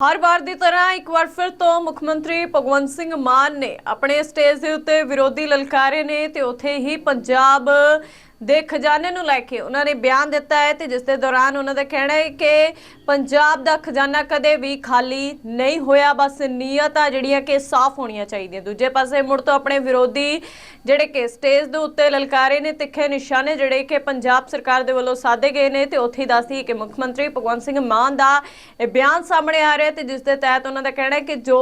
ਹਰ ਵਾਰ ਦੀ ਤਰ੍ਹਾਂ ਇੱਕ ਵਾਰ ਫਿਰ ਤੋਂ ਮੁੱਖ ਮੰਤਰੀ ਭਗਵੰਤ ਸਿੰਘ ਮਾਨ ਨੇ ਆਪਣੇ ਸਟੇਜ ਦੇ ਉੱਤੇ ਵਿਰੋਧੀ ਲਲਕਾਰੇ ਨੇ ਤੇ ਉੱਥੇ ਹੀ ਪੰਜਾਬ ਦੇ ਖਜ਼ਾਨੇ ਨੂੰ ਲੈ ਕੇ ਉਹਨਾਂ ਨੇ ਬਿਆਨ ਦਿੱਤਾ ਹੈ ਤੇ ਜਿਸ ਦੇ ਦੌਰਾਨ ਉਹਨਾਂ ਦਾ ਕਹਿਣਾ ਹੈ ਕਿ ਪੰਜਾਬ ਦਾ ਖਜ਼ਾਨਾ ਕਦੇ ਵੀ ਖਾਲੀ ਨਹੀਂ ਹੋਇਆ, ਬਸ ਨੀਅਤਾਂ ਜਿਹੜੀਆਂ ਕਿ ਸਾਫ਼ ਹੋਣੀਆਂ ਚਾਹੀਦੀਆਂ। ਦੂਜੇ ਪਾਸੇ ਮੁੜ ਤੋਂ ਆਪਣੇ ਵਿਰੋਧੀ ਜਿਹੜੇ ਕਿ ਸਟੇਜ ਦੇ ਉੱਤੇ ਲਲਕਾਰੇ ਨੇ, ਤਿੱਖੇ ਨਿਸ਼ਾਨੇ ਜਿਹੜੇ ਕਿ ਪੰਜਾਬ ਸਰਕਾਰ ਦੇ ਵੱਲੋਂ ਸਾਧੇ ਗਏ ਨੇ ਤੇ ਉੱਥੇ ਹੀ ਦੱਸਦੀ ਕਿ ਮੁੱਖ ਮੰਤਰੀ ਭਗਵੰਤ ਸਿੰਘ ਮਾਨ ਦਾ ਇਹ ਬਿਆਨ ਸਾਹਮਣੇ ਆ ਰਿਹਾ ਤੇ ਜਿਸ ਦੇ ਤਹਿਤ ਉਹਨਾਂ ਦਾ ਕਹਿਣਾ ਹੈ ਕਿ ਜੋ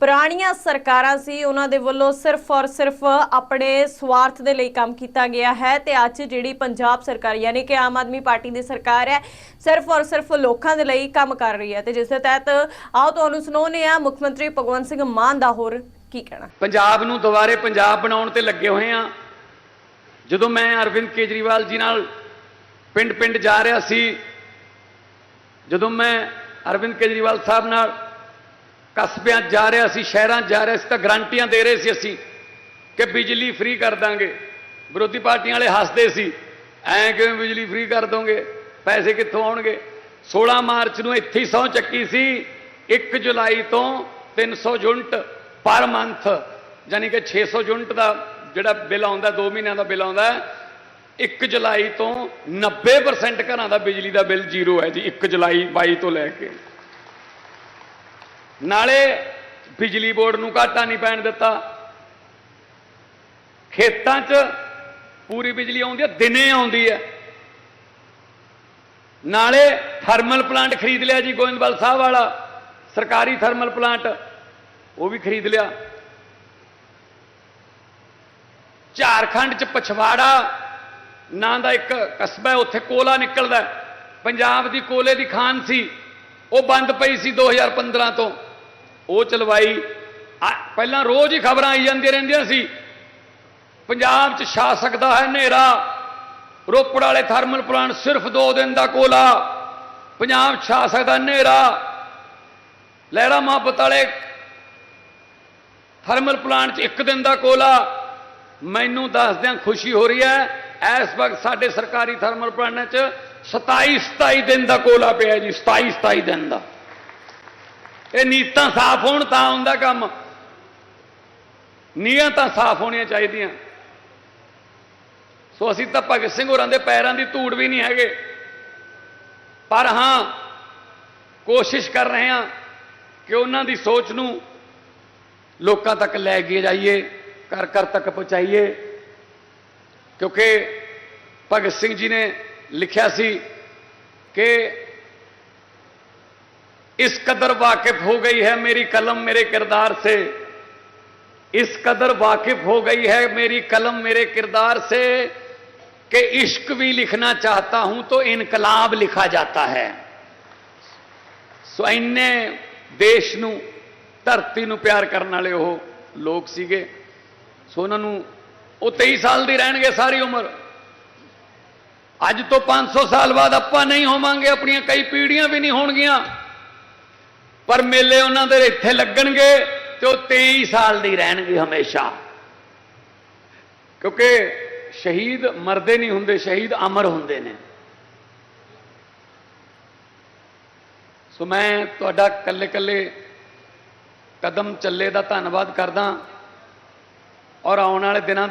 ਪੁਰਾਣੀਆਂ ਸਰਕਾਰਾਂ ਸੀ, ਉਹਨਾਂ ਦੇ ਵੱਲੋਂ ਸਿਰਫ ਔਰ ਸਿਰਫ ਆਪਣੇ ਸਵਾਰਥ ਦੇ ਲਈ ਕੰਮ ਕੀਤਾ ਗਿਆ ਹੈ ਤੇ ਅੱਜ ਜਿਹੜੀ ਪੰਜਾਬ ਸਰਕਾਰ, ਯਾਨੀ ਕਿ ਆਮ ਆਦਮੀ ਪਾਰਟੀ ਦੀ ਸਰਕਾਰ ਹੈ, ਸਿਰਫ ਔਰ ਸਿਰਫ ਲੋਕਾਂ ਦੇ ਲਈ ਕੰਮ ਕਰ ਰਹੀ ਹੈ ਤੇ ਜਿਸ ਦੇ ਤਹਿਤ ਆਓ ਤੁਹਾਨੂੰ ਸੁਣਾਉਂਦੇ ਆ ਮੁੱਖ ਮੰਤਰੀ ਭਗਵੰਤ ਸਿੰਘ ਮਾਨ ਦਾ ਹੋਰ ਕੀ ਕਹਿਣਾ? ਪੰਜਾਬ ਨੂੰ ਦੁਬਾਰੇ ਪੰਜਾਬ ਬਣਾਉਣ ਤੇ ਲੱਗੇ ਹੋਏ ਆ ਜਦੋਂ ਮੈਂ ਅਰਵਿੰਦ ਕੇਜਰੀਵਾਲ ਜੀ ਨਾਲ ਪਿੰਡ-ਪਿੰਡ ਜਾ ਰਿਹਾ ਸੀ, ਜਦੋਂ ਮੈਂ ਅਰਵਿੰਦ ਕੇਜਰੀਵਾਲ ਸਾਹਿਬ ਨਾਲ ਕਸਬਿਆਂ ਜਾ ਰਿਹਾ ਸੀ, ਸ਼ਹਿਰਾਂ ਜਾ ਰਿਹਾ ਸੀ, ਤਾਂ ਗਰੰਟੀਆਂ ਦੇ ਰਹੇ ਸੀ ਅਸੀਂ ਕਿ ਬਿਜਲੀ ਫ੍ਰੀ ਕਰ ਦਾਂਗੇ। ਵਿਰੋਧੀ ਪਾਰਟੀਆਂ ਵਾਲੇ ਹੱਸਦੇ ਸੀ। ਐਂ ਕਿਵੇਂ ਬਿਜਲੀ ਫ੍ਰੀ ਕਰ ਦੋਗੇ? ਪੈਸੇ ਕਿੱਥੋਂ ਆਉਣਗੇ? 16 ਮਾਰਚ ਨੂੰ ਇੱਥੇ ਹੀ ਸਹੁੰ ਚੱਕੀ ਸੀ। 1 ਜੁਲਾਈ ਤੋਂ 300 ਯੂਨਿਟ ਪਰ ਮੰਥ ਯਾਨੀ ਕਿ 600 ਯੂਨਿਟ ਦਾ ਜਿਹੜਾ ਬਿੱਲ ਆਉਂਦਾ 2 ਮਹੀਨਿਆਂ ਦਾ ਬਿੱਲ ਆਉਂਦਾ 1 ਜੁਲਾਈ ਤੋਂ 90% ਘਰਾਂ ਦਾ ਬਿਜਲੀ ਦਾ ਬਿੱਲ ਜ਼ੀਰੋ ਹੈ ਜੀ 1 ਜੁਲਾਈ 22 ਤੋਂ ਲੈ ਕੇ। ਨਾਲੇ ਬਿਜਲੀ ਬੋਰਡ ਨੂੰ ਘਾਟਾ ਨਹੀਂ ਪੈਣ ਦਿੱਤਾ। ਖੇਤਾਂ 'ਚ ਪੂਰੀ ਬਿਜਲੀ ਆਉਂਦੀ ਹੈ, ਦਿਨੇ ਆਉਂਦੀ ਹੈ। ਨਾਲੇ ਥਰਮਲ ਪਲਾਂਟ ਖਰੀਦ ਲਿਆ ਜੀ ਗੋਇੰਦਵਾਲ ਸਾਹਿਬ ਵਾਲਾ, ਸਰਕਾਰੀ ਥਰਮਲ ਪਲਾਂਟ, ਉਹ ਵੀ ਖਰੀਦ ਲਿਆ। ਝਾਰਖੰਡ 'ਚ ਪਛਵਾੜਾ, ਨਾਂ ਦਾ ਇੱਕ ਕਸਬਾ ਹੈ, ਉੱਥੇ ਕੋਲਾ ਨਿਕਲਦਾ ਪੰਜਾਬ ਦੀ ਕੋਲੇ ਦੀ ਖਾਨ ਸੀ, ਉਹ ਬੰਦ ਪਈ ਸੀ 2015 ਤੋਂ। ਉਹ ਚਲਵਾਈ ਪਹਿਲਾਂ ਰੋਜ਼ ਹੀ ਖਬਰਾਂ ਆਈ ਜਾਂਦੀਆਂ ਰਹਿੰਦੀਆਂ ਸੀ ਪੰਜਾਬ 'ਚ ਛਾ ਸਕਦਾ ਹੈ ਹਨੇਰਾ। ਰੋਪੜ ਵਾਲੇ ਥਰਮਲ ਪਲਾਂਟ ਸਿਰਫ 2 ਦਿਨ ਦਾ ਕੋਲਾ। ਪੰਜਾਬ 'ਚ ਛਾ ਸਕਦਾ ਹਨੇਰਾ। ਲਹਿਰਾ ਮੁਹੱਬਤ ਵਾਲੇ ਥਰਮਲ ਪਲਾਂਟ 'ਚ ਇੱਕ ਦਿਨ ਦਾ ਕੋਲਾ। ਮੈਨੂੰ ਦੱਸਦਿਆਂ ਖੁਸ਼ੀ ਹੋ ਰਹੀ ਹੈ, ਇਸ ਵਕਤ ਸਾਡੇ ਸਰਕਾਰੀ ਥਰਮਲ ਪਲਾਂਟਾਂ 'ਚ 27 27 ਦਿਨ ਦਾ ਕੋਲਾ ਪਿਆ ਜੀ 27 27 ਦਿਨ ਦਾ। ਇਹ ਨੀਤਾਂ ਸਾਫ਼ ਹੋਣ ਤਾਂ ਹੁੰਦਾ ਕੰਮ। ਨੀਅਤਾਂ ਸਾਫ਼ ਹੋਣੀਆਂ ਚਾਹੀਦੀਆਂ। ਸੋ ਅਸੀਂ ਤਾਂ ਭਗਤ ਸਿੰਘ ਹੋਰਾਂ ਦੇ ਪੈਰਾਂ ਦੀ ਧੂੜ ਵੀ ਨਹੀਂ ਹੈਗੇ ਪਰ ਹਾਂ ਕੋਸ਼ਿਸ਼ ਕਰ ਰਹੇ ਹਾਂ ਕਿ ਉਹਨਾਂ ਦੀ ਸੋਚ ਨੂੰ ਲੋਕਾਂ ਤੱਕ ਲੈ ਕੇ ਜਾਈਏ ਘਰ ਘਰ ਤੱਕ ਪਹੁੰਚਾਈਏ ਕਿਉਂਕਿ ਭਗਤ ਸਿੰਘ ਜੀ ਨੇ ਲਿਖਿਆ ਸੀ ਕਿ इस कदर वाकिफ हो गई है मेरी कलम मेरे किरदार से इस कदर वाकिफ हो गई है मेरी कलम मेरे किरदार से कि इश्क भी लिखना चाहता हूं तो इनकलाब लिखा जाता है ਸੋ ਇੰਨੇ ਦੇਸ਼ ਨੂੰ ਧਰਤੀ ਨੂੰ ਪਿਆਰ ਕਰਨ ਵਾਲੇ ਉਹ ਲੋਕ ਸੀਗੇ ਸੋ ਉਹਨਾਂ ਨੂੰ ਉਹ 23 ਸਾਲ ਦੀ ਰਹਿਣਗੇ ਸਾਰੀ ਉਮਰ ਅੱਜ ਤੋਂ 500 ਸਾਲ ਬਾਅਦ ਆਪਾਂ ਨਹੀਂ ਹੋਵਾਂਗੇ ਆਪਣੀਆਂ ਕਈ ਪੀੜ੍ਹੀਆਂ ਵੀ ਨਹੀਂ ਹੋਣਗੀਆਂ ਪਰ ਮੇਲੇ ਉਹਨਾਂ ਦੇ ਇੱਥੇ ਲੱਗਣਗੇ ਤੇ ਉਹ 23 ਸਾਲ ਦੀ ਰਹਿਣਗੇ ਹਮੇਸ਼ਾ ਕਿਉਂਕਿ ਸ਼ਹੀਦ ਮਰਦੇ ਨਹੀਂ ਹੁੰਦੇ, ਸ਼ਹੀਦ ਅਮਰ ਹੁੰਦੇ ਨੇ। ਸੋ ਮੈਂ ਤੁਹਾਡਾ ਕੱਲੇ ਕੱਲੇ ਕਦਮ ਚੱਲੇ ਦਾ ਧੰਨਵਾਦ ਕਰਦਾ ਔਰ ਆਉਣ ਵਾਲੇ ਦਿਨਾਂ ਦੇ